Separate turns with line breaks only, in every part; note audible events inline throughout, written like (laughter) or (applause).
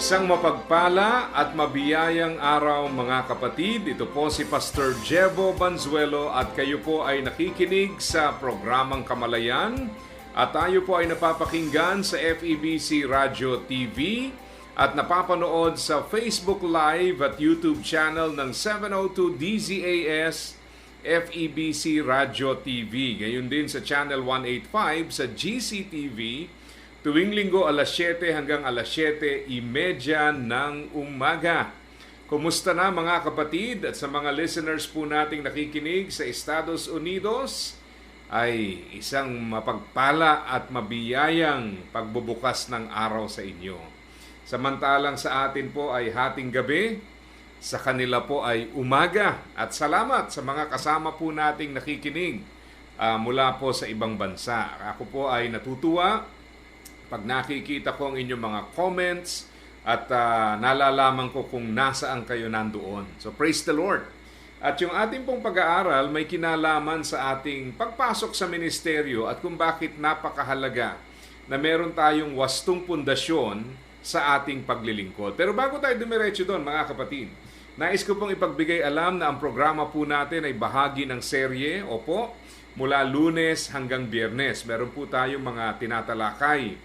Isang mapagpala at mabiyayang araw mga kapatid. Ito po si Pastor Jebo Banzuelo at kayo po ay nakikinig sa programang Kamalayan at tayo po ay napapakinggan sa FEBC Radio TV at napapanood sa Facebook Live at YouTube channel ng 702 DZAS FEBC Radio TV. Gayon din sa Channel 185 sa GCTV tuwing linggo alas 7 hanggang alas 7.30 ng umaga. Kumusta na mga kapatid at sa mga listeners po nating nakikinig sa Estados Unidos ay isang mapagpala at mabiyayang pagbubukas ng araw sa inyo. Samantalang sa atin po ay hating gabi, sa kanila po ay umaga at salamat sa mga kasama po nating nakikinig uh, mula po sa ibang bansa. Ako po ay natutuwa pag nakikita ko ang inyong mga comments at uh, nalalaman ko kung nasaan kayo nandoon. So praise the Lord. At yung ating pong pag-aaral may kinalaman sa ating pagpasok sa ministeryo at kung bakit napakahalaga na meron tayong wastong pundasyon sa ating paglilingkod. Pero bago tayo dumiretso doon mga kapatid, nais ko pong ipagbigay alam na ang programa po natin ay bahagi ng serye, opo, mula lunes hanggang biyernes. Meron po tayong mga tinatalakay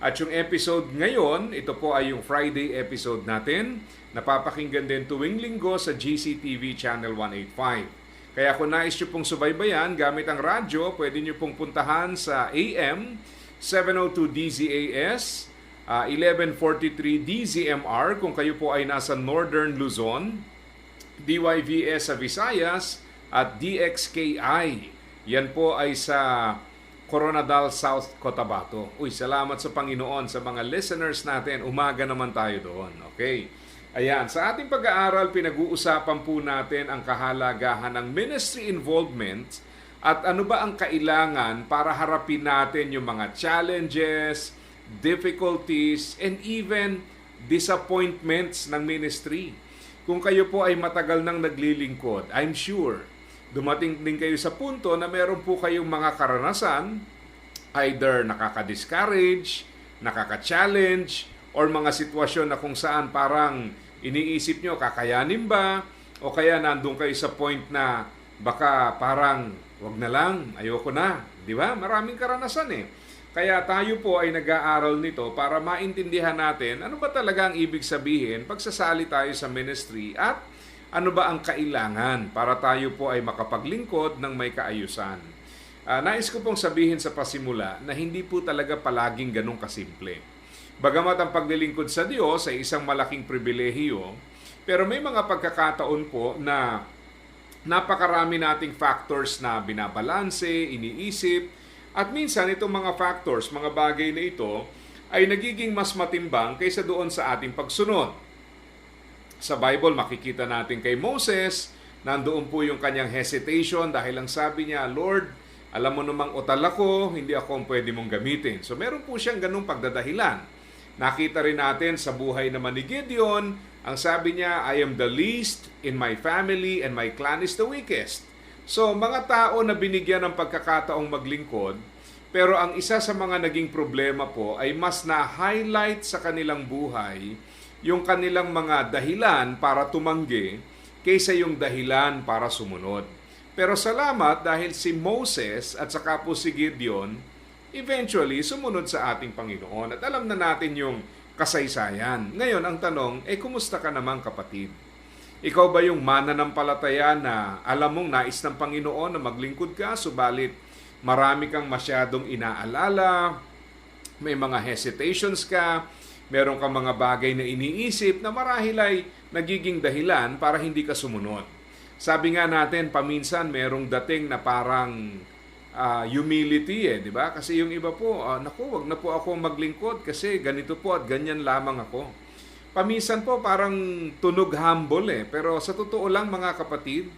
at yung episode ngayon, ito po ay yung Friday episode natin. Napapakinggan din tuwing linggo sa GCTV Channel 185. Kaya kung nais nyo pong subaybayan gamit ang radyo, pwede nyo pong puntahan sa AM 702 DZAS, uh, 1143 DZMR kung kayo po ay nasa Northern Luzon, DYVS sa Visayas, at DXKI. Yan po ay sa Coronadal South Cotabato. Uy, salamat sa Panginoon sa mga listeners natin. Umaga naman tayo doon. Okay. Ayan, sa ating pag-aaral, pinag-uusapan po natin ang kahalagahan ng ministry involvement at ano ba ang kailangan para harapin natin yung mga challenges, difficulties, and even disappointments ng ministry. Kung kayo po ay matagal nang naglilingkod, I'm sure dumating din kayo sa punto na meron po kayong mga karanasan, either nakaka-discourage, nakaka-challenge, or mga sitwasyon na kung saan parang iniisip nyo, kakayanin ba? O kaya nandun kayo sa point na baka parang, wag na lang, ayoko na. Di ba? Maraming karanasan eh. Kaya tayo po ay nag-aaral nito para maintindihan natin ano ba talaga ang ibig sabihin pagsasali tayo sa ministry at ano ba ang kailangan para tayo po ay makapaglingkod ng may kaayusan. Uh, nais ko pong sabihin sa pasimula na hindi po talaga palaging ganun kasimple. Bagamat ang paglilingkod sa Diyos ay isang malaking pribilehiyo, pero may mga pagkakataon po na napakarami nating factors na binabalanse, iniisip, at minsan itong mga factors, mga bagay na ito, ay nagiging mas matimbang kaysa doon sa ating pagsunod. Sa Bible, makikita natin kay Moses, nandoon po yung kanyang hesitation dahil ang sabi niya, Lord, alam mo namang utal ako, hindi ako pwede mong gamitin. So meron po siyang ganung pagdadahilan. Nakita rin natin sa buhay naman ni Gideon, ang sabi niya, I am the least in my family and my clan is the weakest. So mga tao na binigyan ng pagkakataong maglingkod, pero ang isa sa mga naging problema po ay mas na-highlight sa kanilang buhay yung kanilang mga dahilan para tumanggi kaysa yung dahilan para sumunod. Pero salamat dahil si Moses at saka po si Gideon eventually sumunod sa ating Panginoon at alam na natin yung kasaysayan. Ngayon ang tanong, eh kumusta ka naman kapatid? Ikaw ba yung mananampalataya na alam mong nais ng Panginoon na maglingkod ka, subalit marami kang masyadong inaalala, may mga hesitations ka, meron kang mga bagay na iniisip na marahil ay nagiging dahilan para hindi ka sumunod. Sabi nga natin, paminsan merong dating na parang ah, humility eh, di ba? Kasi yung iba po, ah, naku, wag na po ako maglingkod kasi ganito po at ganyan lamang ako. Paminsan po parang tunog humble eh. Pero sa totoo lang mga kapatid,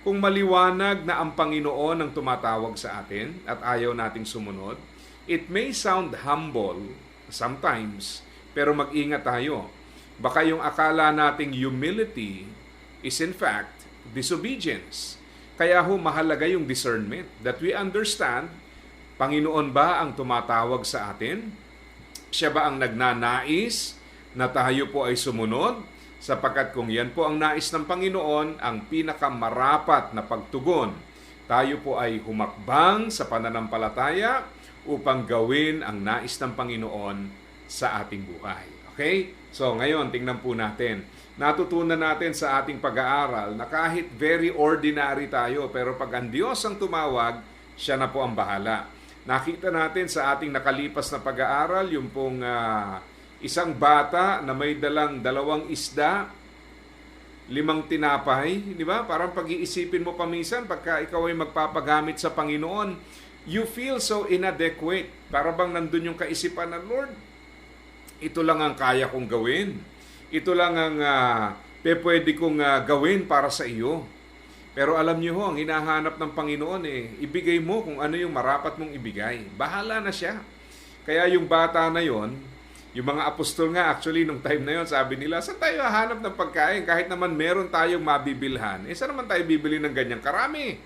kung maliwanag na ang Panginoon ang tumatawag sa atin at ayaw nating sumunod, it may sound humble sometimes, pero mag-ingat tayo. Baka yung akala nating humility is in fact disobedience. Kaya ho mahalaga yung discernment that we understand Panginoon ba ang tumatawag sa atin? Siya ba ang nagnanais na tayo po ay sumunod? Sapagkat kung yan po ang nais ng Panginoon, ang pinakamarapat na pagtugon, tayo po ay humakbang sa pananampalataya upang gawin ang nais ng Panginoon sa ating buhay. Okay? So ngayon, tingnan po natin. Natutunan natin sa ating pag-aaral na kahit very ordinary tayo, pero pag ang Diyos ang tumawag, siya na po ang bahala. Nakita natin sa ating nakalipas na pag-aaral yung pong ah, isang bata na may dalang dalawang isda, limang tinapay, di ba? Parang pag-iisipin mo paminsan pagka ikaw ay magpapagamit sa Panginoon, you feel so inadequate. Para bang nandun yung kaisipan na, Lord, ito lang ang kaya kong gawin. Ito lang ang uh, pwede kong ah, gawin para sa iyo. Pero alam niyo ho, ang hinahanap ng Panginoon eh, ibigay mo kung ano yung marapat mong ibigay. Bahala na siya. Kaya yung bata na yon, yung mga apostol nga actually nung time na yon, sabi nila, saan tayo hahanap ng pagkain kahit naman meron tayong mabibilhan? Eh saan naman tayo bibili ng ganyang karami?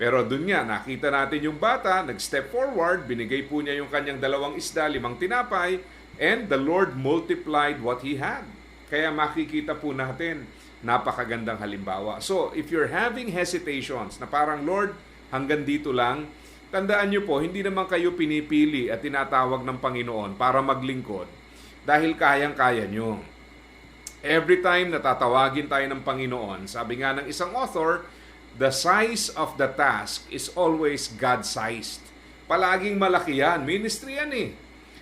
Pero dun nga, nakita natin yung bata, nag-step forward, binigay po niya yung kanyang dalawang isda, limang tinapay, and the Lord multiplied what he had. Kaya makikita po natin, napakagandang halimbawa. So, if you're having hesitations na parang, Lord, hanggang dito lang, tandaan niyo po, hindi naman kayo pinipili at tinatawag ng Panginoon para maglingkod dahil kayang-kaya niyo. Every time natatawagin tayo ng Panginoon, sabi nga ng isang author, the size of the task is always God-sized. Palaging malaki yan. Ministry yan eh.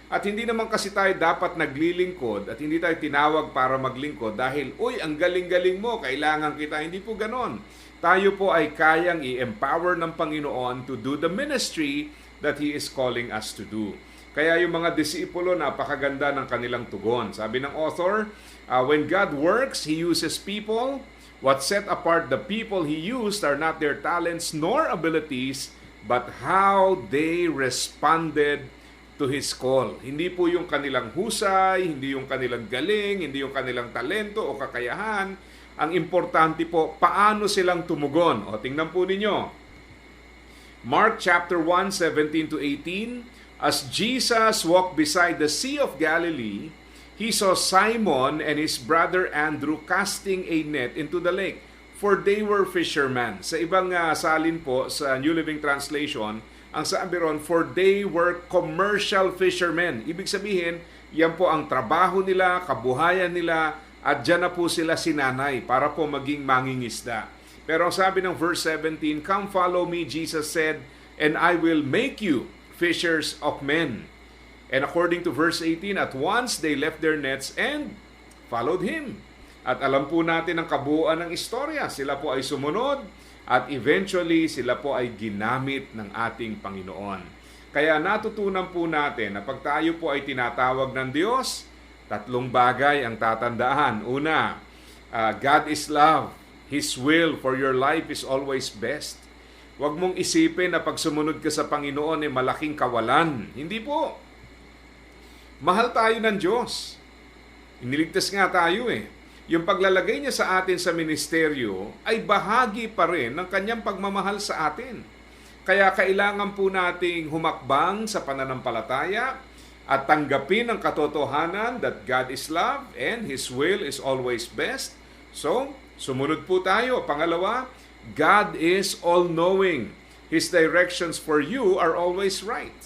At hindi naman kasi tayo dapat naglilingkod at hindi tayo tinawag para maglingkod dahil, uy, ang galing-galing mo, kailangan kita. Hindi po ganon. Tayo po ay kayang i-empower ng Panginoon to do the ministry that He is calling us to do. Kaya yung mga disipulo, napakaganda ng kanilang tugon. Sabi ng author, uh, when God works, He uses people. What set apart the people He used are not their talents nor abilities, but how they responded to His call. Hindi po yung kanilang husay, hindi yung kanilang galing, hindi yung kanilang talento o kakayahan. Ang importante po, paano silang tumugon. O tingnan po ninyo. Mark chapter 1, 17 to 18. As Jesus walked beside the Sea of Galilee, he saw Simon and his brother Andrew casting a net into the lake, for they were fishermen. Sa ibang uh, salin po, sa New Living Translation, ang sabi ron, for they were commercial fishermen. Ibig sabihin, yan po ang trabaho nila, kabuhayan nila, at dyan na po sila sinanay para po maging mangingisda. Pero ang sabi ng verse 17, Come follow me, Jesus said, and I will make you fishers of men. And according to verse 18, at once they left their nets and followed him. At alam po natin ang kabuuan ng istorya. Sila po ay sumunod at eventually sila po ay ginamit ng ating Panginoon. Kaya natutunan po natin na pag tayo po ay tinatawag ng Diyos, tatlong bagay ang tatandaan. Una, uh, God is love. His will for your life is always best. Huwag mong isipin na pag sumunod ka sa Panginoon ay malaking kawalan. Hindi po. Mahal tayo ng Diyos. Iniligtas nga tayo eh. Yung paglalagay niya sa atin sa ministeryo ay bahagi pa rin ng kanyang pagmamahal sa atin. Kaya kailangan po nating humakbang sa pananampalataya at tanggapin ang katotohanan that God is love and His will is always best. So, sumunod po tayo. Pangalawa, God is all-knowing. His directions for you are always right.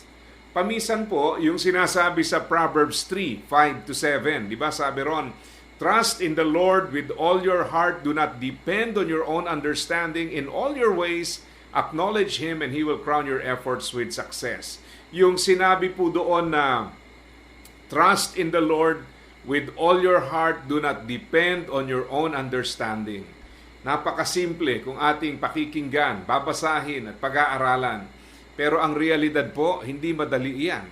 Pamisan po yung sinasabi sa Proverbs 3, 5 to 7. Di ba sabi ron, Trust in the Lord with all your heart. Do not depend on your own understanding. In all your ways, acknowledge Him and He will crown your efforts with success. Yung sinabi po doon na trust in the Lord with all your heart. Do not depend on your own understanding. Napakasimple kung ating pakikinggan, babasahin at pag-aaralan. Pero ang realidad po, hindi madali iyan.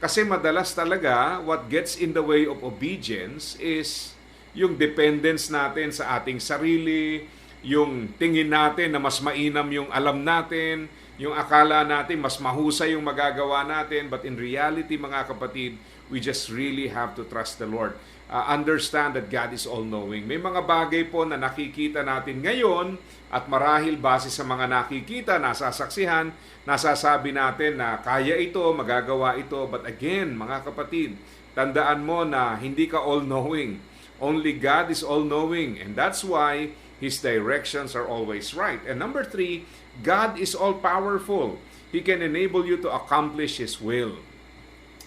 Kasi madalas talaga, what gets in the way of obedience is yung dependence natin sa ating sarili, yung tingin natin na mas mainam yung alam natin, yung akala natin mas mahusay yung magagawa natin, but in reality mga kapatid, we just really have to trust the Lord. Uh, understand that God is all-knowing. May mga bagay po na nakikita natin ngayon at marahil base sa mga nakikita, nasasaksihan, nasasabi natin na kaya ito, magagawa ito. But again, mga kapatid, tandaan mo na hindi ka all-knowing. Only God is all-knowing. And that's why His directions are always right. And number three, God is all-powerful. He can enable you to accomplish His will.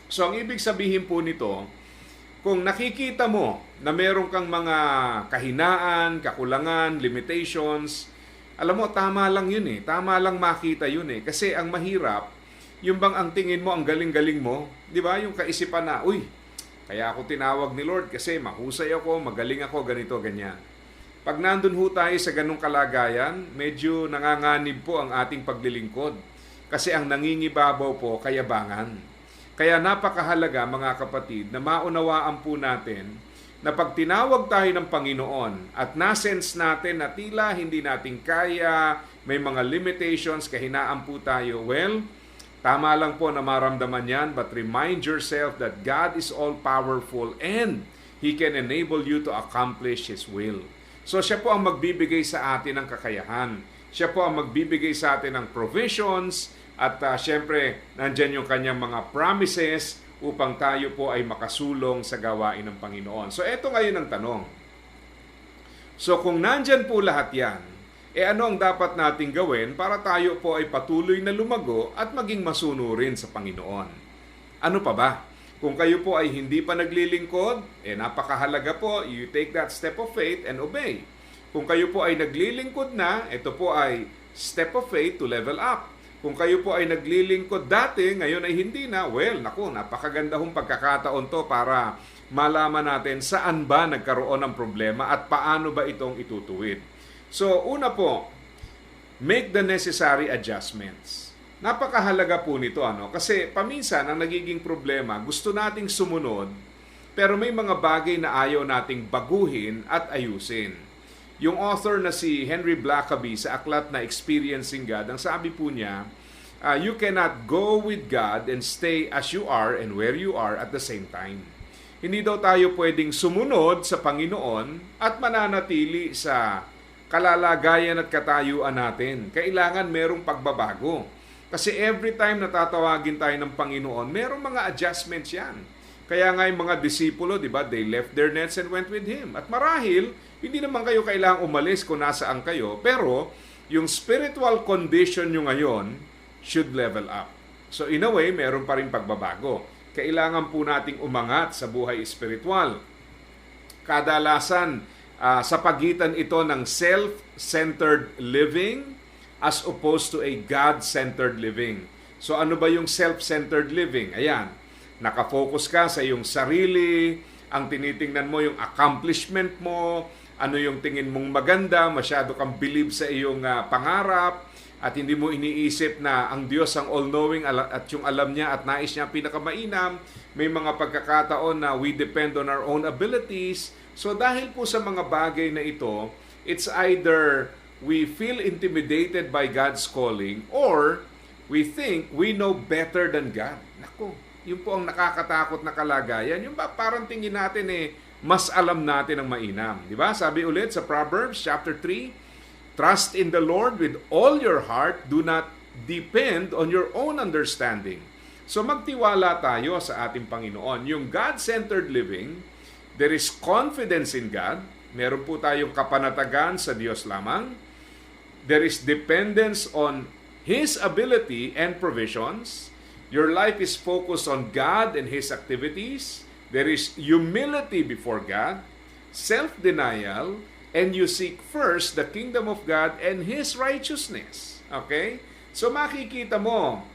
So ang ibig sabihin po nito, kung nakikita mo na meron kang mga kahinaan, kakulangan, limitations, alam mo, tama lang yun eh. Tama lang makita yun eh. Kasi ang mahirap, yung bang ang tingin mo, ang galing-galing mo, di ba? Yung kaisipan na, uy, kaya ako tinawag ni Lord kasi mahusay ako, magaling ako, ganito, ganyan. Pag nandun ho tayo sa ganong kalagayan, medyo nanganganib po ang ating paglilingkod. Kasi ang nangingibabaw po, kayabangan. Kaya napakahalaga mga kapatid na maunawaan po natin na pag tinawag tayo ng Panginoon at nasense natin na tila hindi natin kaya, may mga limitations, kahinaan po tayo, well, tama lang po na maramdaman yan, but remind yourself that God is all-powerful and He can enable you to accomplish His will. So siya po ang magbibigay sa atin ng kakayahan. Siya po ang magbibigay sa atin ng provisions at uh, syempre nandyan yung kanyang mga promises upang tayo po ay makasulong sa gawain ng Panginoon. So eto ngayon ang tanong. So kung nandyan po lahat yan, e ano ang dapat nating gawin para tayo po ay patuloy na lumago at maging masunurin sa Panginoon? Ano pa ba? Kung kayo po ay hindi pa naglilingkod, eh napakahalaga po, you take that step of faith and obey. Kung kayo po ay naglilingkod na, ito po ay step of faith to level up. Kung kayo po ay naglilingkod dati, ngayon ay hindi na, well, naku, napakaganda hong pagkakataon to para malaman natin saan ba nagkaroon ng problema at paano ba itong itutuwid. So, una po, make the necessary adjustments. Napakahalaga po nito ano kasi paminsan ang nagiging problema gusto nating sumunod pero may mga bagay na ayaw nating baguhin at ayusin. Yung author na si Henry Blackaby sa aklat na Experiencing God, ang sabi po niya, uh, you cannot go with God and stay as you are and where you are at the same time. Hindi daw tayo pwedeng sumunod sa Panginoon at mananatili sa kalalagayan at katayuan natin. Kailangan merong pagbabago. Kasi every time natatawagin tayo ng Panginoon, merong mga adjustments yan. Kaya nga yung mga disipulo, di ba, they left their nets and went with Him. At marahil, hindi naman kayo kailangang umalis kung nasaan kayo, pero yung spiritual condition nyo ngayon should level up. So in a way, meron pa rin pagbabago. Kailangan po nating umangat sa buhay espiritual. Kadalasan, uh, sa pagitan ito ng self-centered living, as opposed to a God-centered living. So ano ba yung self-centered living? Ayan, nakafocus ka sa iyong sarili, ang tinitingnan mo yung accomplishment mo, ano yung tingin mong maganda, masyado kang believe sa iyong uh, pangarap, at hindi mo iniisip na ang Diyos ang all-knowing at yung alam niya at nais niya pinakamainam. May mga pagkakataon na we depend on our own abilities. So dahil po sa mga bagay na ito, it's either we feel intimidated by God's calling or we think we know better than God. Nako, yun po ang nakakatakot na kalagayan. Yung ba parang tingin natin eh, mas alam natin ang mainam. Di ba? Sabi ulit sa Proverbs chapter 3, Trust in the Lord with all your heart, do not depend on your own understanding. So magtiwala tayo sa ating Panginoon. Yung God-centered living, there is confidence in God. Meron po tayong kapanatagan sa Diyos lamang. There is dependence on His ability and provisions. Your life is focused on God and His activities. There is humility before God, self-denial, and you seek first the kingdom of God and His righteousness. Okay? So makikita mo,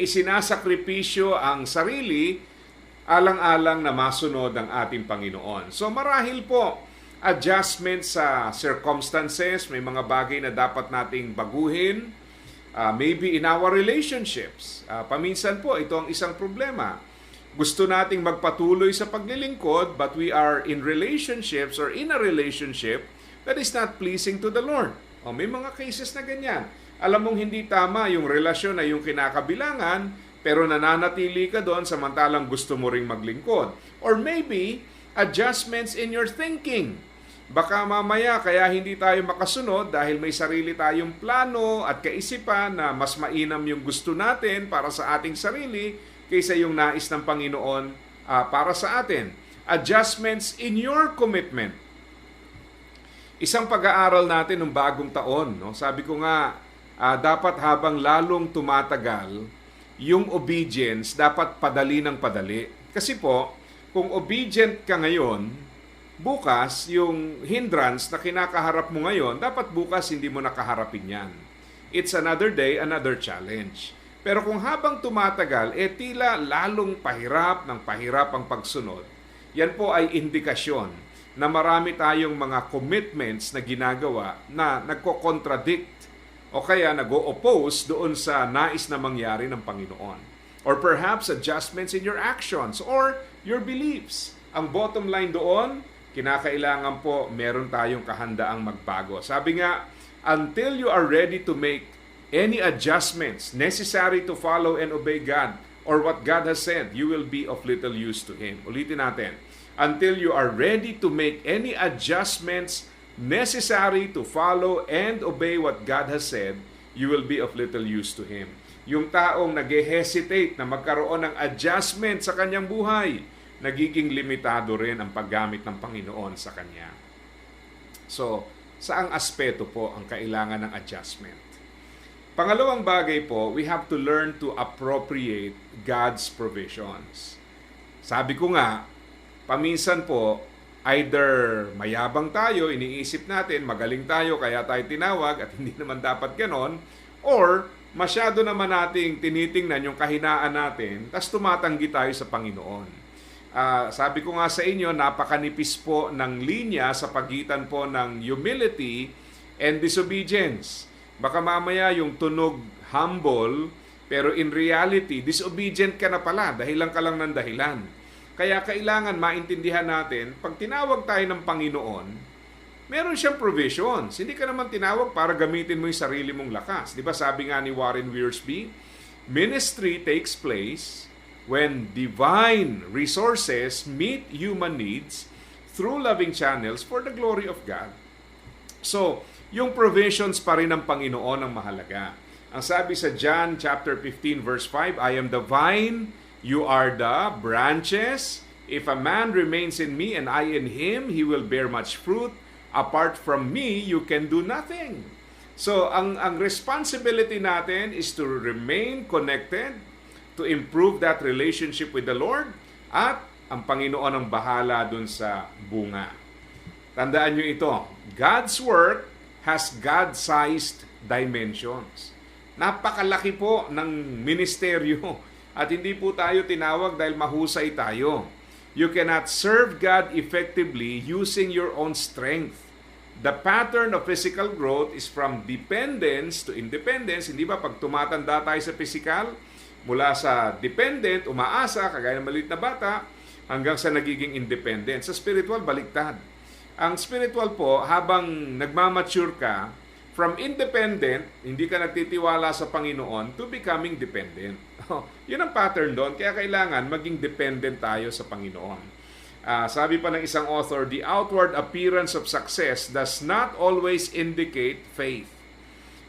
isinasakripisyo ang sarili alang-alang na masunod ang ating Panginoon. So marahil po, adjustment sa circumstances, may mga bagay na dapat nating baguhin. Uh, maybe in our relationships. Uh, paminsan po, ito ang isang problema. Gusto nating magpatuloy sa paglilingkod, but we are in relationships or in a relationship that is not pleasing to the Lord. O, may mga cases na ganyan. Alam mong hindi tama yung relasyon na yung kinakabilangan, pero nananatili ka doon samantalang gusto mo ring maglingkod. Or maybe, adjustments in your thinking. Baka mamaya kaya hindi tayo makasunod dahil may sarili tayong plano at kaisipan na mas mainam yung gusto natin para sa ating sarili kaysa yung nais ng Panginoon uh, para sa atin. Adjustments in your commitment. Isang pag-aaral natin ng bagong taon, no? sabi ko nga, uh, dapat habang lalong tumatagal, yung obedience dapat padali ng padali. Kasi po, kung obedient ka ngayon, bukas yung hindrance na kinakaharap mo ngayon, dapat bukas hindi mo nakaharapin yan. It's another day, another challenge. Pero kung habang tumatagal, eh tila lalong pahirap ng pahirap ang pagsunod, yan po ay indikasyon na marami tayong mga commitments na ginagawa na nagko-contradict o kaya nag-o-oppose doon sa nais na mangyari ng Panginoon. Or perhaps adjustments in your actions or your beliefs. Ang bottom line doon, kinakailangan po meron tayong kahandaang magbago. Sabi nga, until you are ready to make any adjustments necessary to follow and obey God or what God has said, you will be of little use to Him. Ulitin natin. Until you are ready to make any adjustments necessary to follow and obey what God has said, you will be of little use to Him yung taong nag-hesitate na magkaroon ng adjustment sa kanyang buhay, nagiging limitado rin ang paggamit ng Panginoon sa kanya. So, saang aspeto po ang kailangan ng adjustment? Pangalawang bagay po, we have to learn to appropriate God's provisions. Sabi ko nga, paminsan po, either mayabang tayo, iniisip natin, magaling tayo, kaya tayo tinawag at (laughs) hindi naman dapat ganon, or masyado naman nating tinitingnan yung kahinaan natin, tas tumatanggi tayo sa Panginoon. Uh, sabi ko nga sa inyo, napakanipis po ng linya sa pagitan po ng humility and disobedience. Baka mamaya yung tunog humble, pero in reality, disobedient ka na pala, dahilan ka lang ng dahilan. Kaya kailangan maintindihan natin, pag tinawag tayo ng Panginoon, meron siyang provisions. Hindi ka naman tinawag para gamitin mo yung sarili mong lakas. Di ba sabi nga ni Warren Wiersbe, ministry takes place when divine resources meet human needs through loving channels for the glory of God. So, yung provisions pa rin ng Panginoon ang mahalaga. Ang sabi sa John chapter 15 verse 5, I am the vine, you are the branches. If a man remains in me and I in him, he will bear much fruit apart from me, you can do nothing. So, ang, ang responsibility natin is to remain connected, to improve that relationship with the Lord, at ang Panginoon ang bahala dun sa bunga. Tandaan nyo ito, God's work has God-sized dimensions. Napakalaki po ng ministeryo at hindi po tayo tinawag dahil mahusay tayo. You cannot serve God effectively using your own strength. The pattern of physical growth is from dependence to independence. Hindi ba pag tumatanda tayo sa physical, mula sa dependent, umaasa, kagaya ng maliit na bata, hanggang sa nagiging independent. Sa spiritual, baliktad. Ang spiritual po, habang nagmamature ka, from independent, hindi ka nagtitiwala sa Panginoon, to becoming dependent. (laughs) Yun ang pattern doon. Kaya kailangan maging dependent tayo sa Panginoon. Uh, sabi pa ng isang author, the outward appearance of success does not always indicate faith.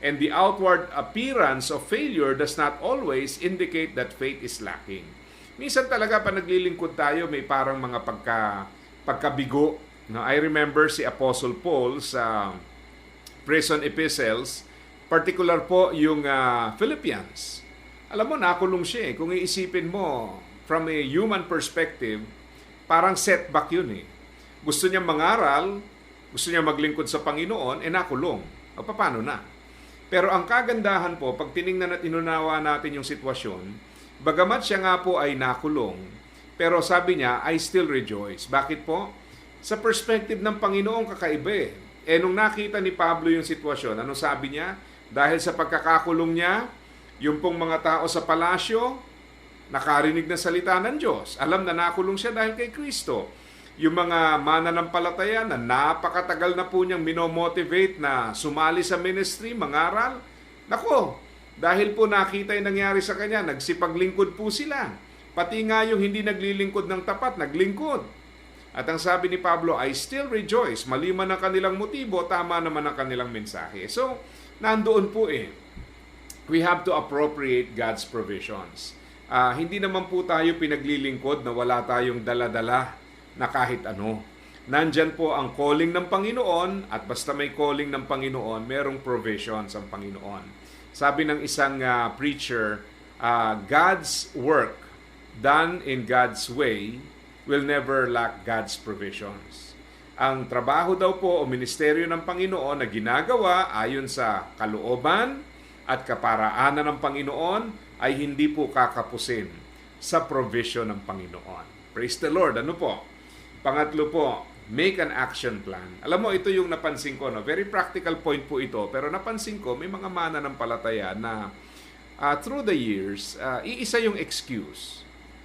And the outward appearance of failure does not always indicate that faith is lacking. Minsan talaga pa naglilingkod tayo, may parang mga pagka, pagkabigo. No, I remember si Apostle Paul sa prison epistles, particular po yung uh, Philippians. Alam mo, nakulong siya eh. Kung iisipin mo, from a human perspective, parang setback yun eh. Gusto niya mangaral, gusto niya maglingkod sa Panginoon, eh nakulong. O paano na? Pero ang kagandahan po, pag tiningnan at inunawa natin yung sitwasyon, bagamat siya nga po ay nakulong, pero sabi niya, I still rejoice. Bakit po? Sa perspective ng Panginoon, kakaiba eh. Eh nung nakita ni Pablo yung sitwasyon, ano sabi niya? Dahil sa pagkakakulong niya, yung pong mga tao sa palasyo, nakarinig na salita ng Diyos. Alam na nakulong siya dahil kay Kristo. Yung mga mananampalataya na napakatagal na po niyang minomotivate na sumali sa ministry, mangaral, nako, dahil po nakita yung nangyari sa kanya, nagsipaglingkod po sila. Pati nga yung hindi naglilingkod ng tapat, naglingkod. At ang sabi ni Pablo, I still rejoice. Mali man ang kanilang motibo, tama naman ang kanilang mensahe. So, nandoon po eh. We have to appropriate God's provisions. Ah, hindi naman po tayo pinaglilingkod na wala tayong dala-dala na kahit ano. Nandyan po ang calling ng Panginoon at basta may calling ng Panginoon, merong provisions ang Panginoon. Sabi ng isang ah, preacher, ah, God's work done in God's way will never lack God's provisions. Ang trabaho daw po o ministeryo ng Panginoon na ginagawa ayon sa kalooban at kaparaanan ng Panginoon ay hindi po kakapusin sa provision ng Panginoon. Praise the Lord. Ano po? Pangatlo po, make an action plan. Alam mo, ito yung napansin ko. No? Very practical point po ito. Pero napansin ko, may mga mana ng palataya na uh, through the years, uh, iisa yung excuse.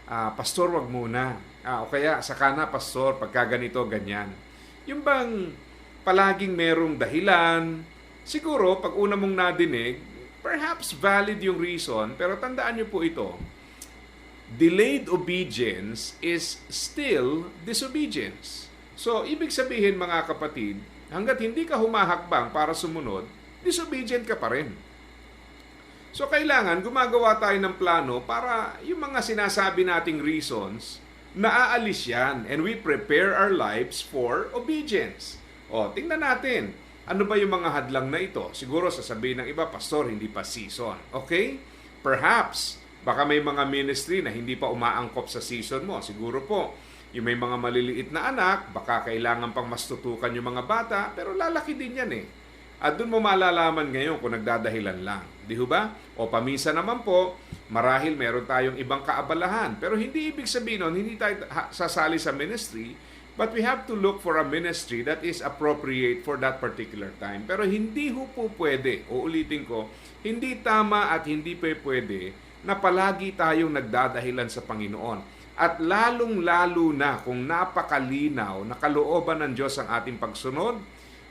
Uh, pastor, wag muna. Uh, o kaya, saka na, pastor, pagka ganito, ganyan. Yung bang palaging merong dahilan, siguro, pag una mong nadinig, perhaps valid yung reason, pero tandaan niyo po ito, delayed obedience is still disobedience. So, ibig sabihin mga kapatid, hanggat hindi ka humahakbang para sumunod, disobedient ka pa rin. So, kailangan gumagawa tayo ng plano para yung mga sinasabi nating reasons, naaalis yan and we prepare our lives for obedience. O, tingnan natin, ano ba yung mga hadlang na ito? Siguro sasabihin ng iba, Pastor, hindi pa season. Okay? Perhaps, baka may mga ministry na hindi pa umaangkop sa season mo. Siguro po, yung may mga maliliit na anak, baka kailangan pang mas tutukan yung mga bata, pero lalaki din yan eh. At doon mo malalaman ngayon kung nagdadahilan lang. Di ba? O paminsan naman po, marahil meron tayong ibang kaabalahan. Pero hindi ibig sabihin nun, hindi tayo sasali sa ministry, but we have to look for a ministry that is appropriate for that particular time. Pero hindi ho po pwede, uulitin ko, hindi tama at hindi pa pwede na palagi tayong nagdadahilan sa Panginoon. At lalong-lalo na kung napakalinaw na kalooban ng Diyos ang ating pagsunod,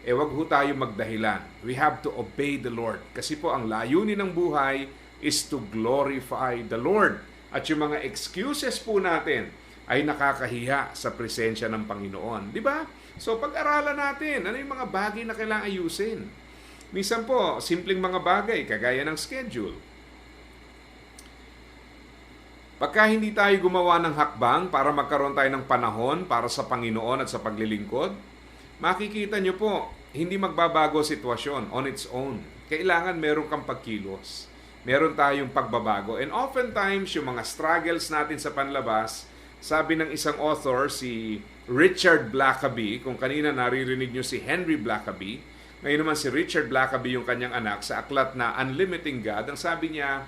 eh wag ho tayo magdahilan. We have to obey the Lord. Kasi po ang layunin ng buhay is to glorify the Lord. At yung mga excuses po natin ay nakakahiya sa presensya ng Panginoon. Di ba? So pag-aralan natin, ano yung mga bagay na kailangan ayusin? Minsan po, simpleng mga bagay, kagaya ng schedule. Pagka hindi tayo gumawa ng hakbang para magkaroon tayo ng panahon para sa Panginoon at sa paglilingkod, makikita nyo po, hindi magbabago sitwasyon on its own. Kailangan meron kang pagkilos. Meron tayong pagbabago. And oftentimes, yung mga struggles natin sa panlabas, sabi ng isang author, si Richard Blackaby, kung kanina naririnig nyo si Henry Blackaby, ngayon naman si Richard Blackaby yung kanyang anak sa aklat na Unlimiting God, ang sabi niya,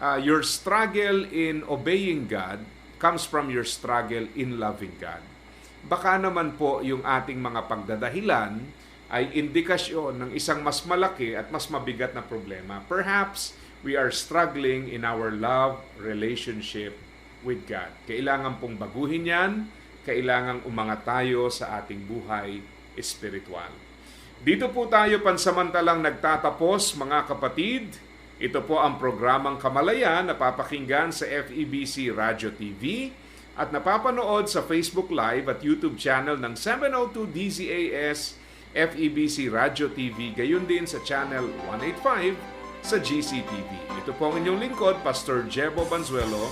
uh, your struggle in obeying God comes from your struggle in loving God. Baka naman po yung ating mga pagdadahilan ay indikasyon ng isang mas malaki at mas mabigat na problema. Perhaps we are struggling in our love relationship with God. Kailangan pong baguhin yan, kailangan umangat tayo sa ating buhay espiritual. Dito po tayo pansamantalang nagtatapos mga kapatid. Ito po ang programang Kamalayan na papakinggan sa FEBC Radio TV at napapanood sa Facebook Live at YouTube channel ng 702 DZAS FEBC Radio TV, gayon din sa channel 185 sa GCTV. Ito po ang inyong lingkod, Pastor Jebo Banzuelo,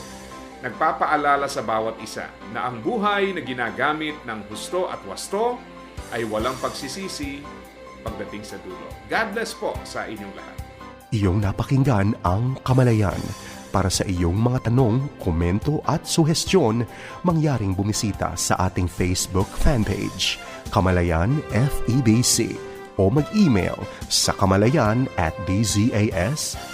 nagpapaalala sa bawat isa na ang buhay na ginagamit ng husto at wasto ay walang pagsisisi pagdating sa dulo. God bless po sa inyong lahat.
Iyong napakinggan ang Kamalayan. Para sa iyong mga tanong, komento at suhestyon, mangyaring bumisita sa ating Facebook fanpage, Kamalayan FEBC o mag-email sa kamalayan at dzas.febc.ph.